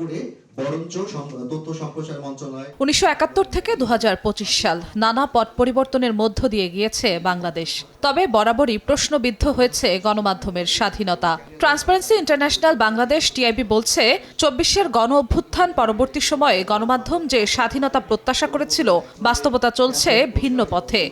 করে উনিশশো একাত্তর থেকে দু হাজার পঁচিশ সাল নানা পট পরিবর্তনের মধ্য দিয়ে গিয়েছে বাংলাদেশ। তবে বরাবরই প্রশ্নবিদ্ধ হয়েছে গণমাধ্যমের স্বাধীনতা। ট্রান্সপারেন্সি ইন্টারন্যাশনাল বাংলাদেশ টিআইবি বলছে, চব্বিশের গণ অভ্যুত্থান পরবর্তী সময়ে গণমাধ্যম যে স্বাধীনতা প্রত্যাশা করেছিল, বাস্তবতা চলছে ভিন্ন পথে।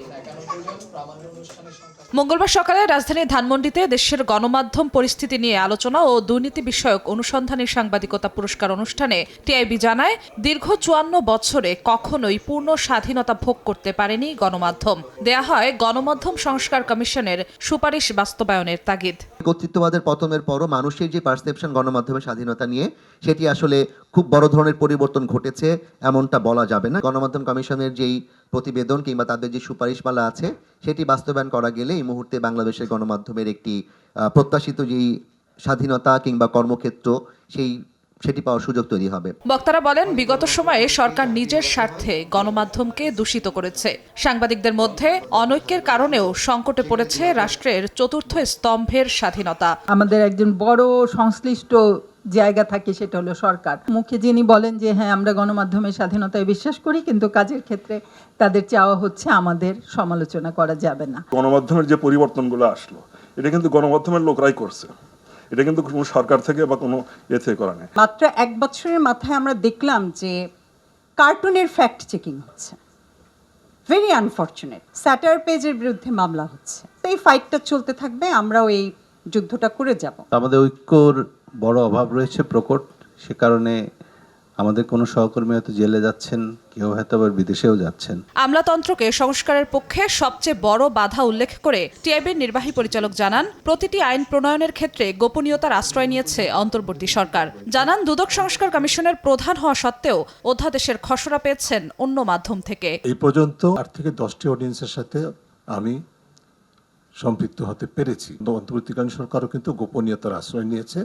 মঙ্গলবার সকালে রাজধানীর ধানমন্ডিতে দেশের গণমাধ্যম পরিস্থিতি নিয়ে আলোচনা ও দুর্নীতি বিষয়ক অনুসন্ধানী সাংবাদিকতা পুরস্কার অনুষ্ঠানে টিআইবি জানায়, দীর্ঘ চুয়ান্ন বছরে কখনোই পূর্ণ স্বাধীনতা ভোগ করতে পারেনি গণমাধ্যম। দেয়া হয় গণমাধ্যম সংস্কার কমিশনের সুপারিশ বাস্তবায়নের তাগিদ। কর্তৃত্ববাদের পতনের পরও মানুষের যে পারসেপশন গণমাধ্যমের স্বাধীনতা নিয়ে, সেটি আসলে খুব বড় ধরনের পরিবর্তন ঘটেছে, এমনটা বলা যাবে না। গণমাধ্যম কমিশনের যেই প্রতিবেদন কিংবা তাদের যে সুপারিশমালা আছে সেটি বাস্তবায়ন করা গেলে এই মুহূর্তে বাংলাদেশের গণমাধ্যমের একটি প্রত্যাশিত যেই স্বাধীনতা কিংবা কর্মক্ষেত্র সেই সেটি পাওয়ার সুযোগ তৈরি হবে। বক্তারা বলেন বিগত সময়ে সরকার নিজের স্বার্থে গণমাধ্যমকে দূষিত করেছে। সাংবাদিকদের মধ্যে অনৈক্যের কারণেও সংকটে পড়েছে রাষ্ট্রের চতুর্থ স্তম্ভের স্বাধীনতা। আমাদের একজন বড় সংশ্লিষ্ট জায়গা থাকে সেটা হলো সরকার। মুখে যিনি বলেন যে হ্যাঁ আমরা গণমাধ্যমের স্বাধীনতায় বিশ্বাস করি কিন্তু কাজের ক্ষেত্রে তাদের চাওয়া হচ্ছে আমাদের সমালোচনা করা যাবে না। গণমাধ্যমের যে পরিবর্তনগুলো আসলো এটা কিন্তু গণমাধ্যমের লোকরাই করছে। এটা কিন্তু কোনো সরকার থেকে বা কোনো এ থেকে করা নেই। মাত্র এক বছরের মাথায় আমরা দেখলাম যে কার্টুনের ফ্যাক্ট চেকিং হচ্ছে। ভেরি আনফর্চুনেট স্যাটার পেজের বিরুদ্ধে মামলা হচ্ছে। তো এই ফাইটটা চলতে থাকবে। আমরাও এই যুদ্ধটা করে যাব। আমাদের ঐক্যর বড় অভাব রয়েছে প্রকট। সে কারণে আমাদের কোনো সহকর্মী হয়তো জেলে যাচ্ছেন কেউ হয়তো আবার বিদেশেও যাচ্ছেন। আমলাতন্ত্রকে সংস্কারের পক্ষে সবচেয়ে বড় বাধা উল্লেখ করে টিআইবির নির্বাহী পরিচালক জানান প্রতিটি আইন প্রণয়নের ক্ষেত্রে গোপনীয়তার আশ্রয় নিয়েছে অন্তর্বর্তী সরকার। জানান দুদক সংস্কার কমিশনের প্রধান হওয়া সত্ত্বেও অধ্যাদেশের খসড়া পেয়েছেন অন্য মাধ্যম থেকে। এই পর্যন্ত আট থেকে দশটি অডিয়েন্সের সাথে আমি সম্পৃক্ত হতে পেরেছি। অন্তর্বর্তীকালীন সরকারও কিন্তু গোপনীয়তার আশ্রয় নিয়েছে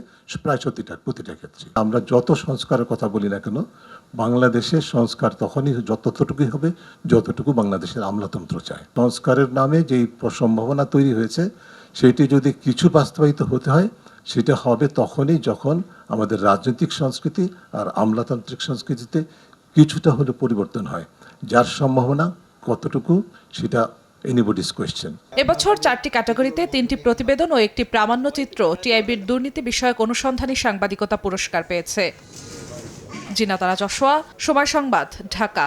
প্রায় প্রতিটা প্রতিটা ক্ষেত্রে। আমরা যত সংস্কারের কথা বলি না কেন, বাংলাদেশের সংস্কার তখনই যতটুকুই হবে, যতটুকু বাংলাদেশের আমলাতন্ত্র চায়। সংস্কারের নামে যেই সম্ভাবনা তৈরি হয়েছে, সেটি যদি কিছু বাস্তবায়িত হতে হয়, সেটা হবে তখনই যখন আমাদের রাজনৈতিক সংস্কৃতি আর আমলাতান্ত্রিক সংস্কৃতিতে কিছুটা হলে পরিবর্তন হয়। যার সম্ভাবনা কতটুকু, সেটা এবছর চারটি ক্যাটাগরিতে তিনটি প্রতিবেদন ও একটি প্রামাণ্যচিত্র টিআইবির দুর্নীতি বিষয়ক অনুসন্ধানী সাংবাদিকতা পুরস্কার পেয়েছে। জিনাতারা যশোয়া সময় সংবাদ, ঢাকা।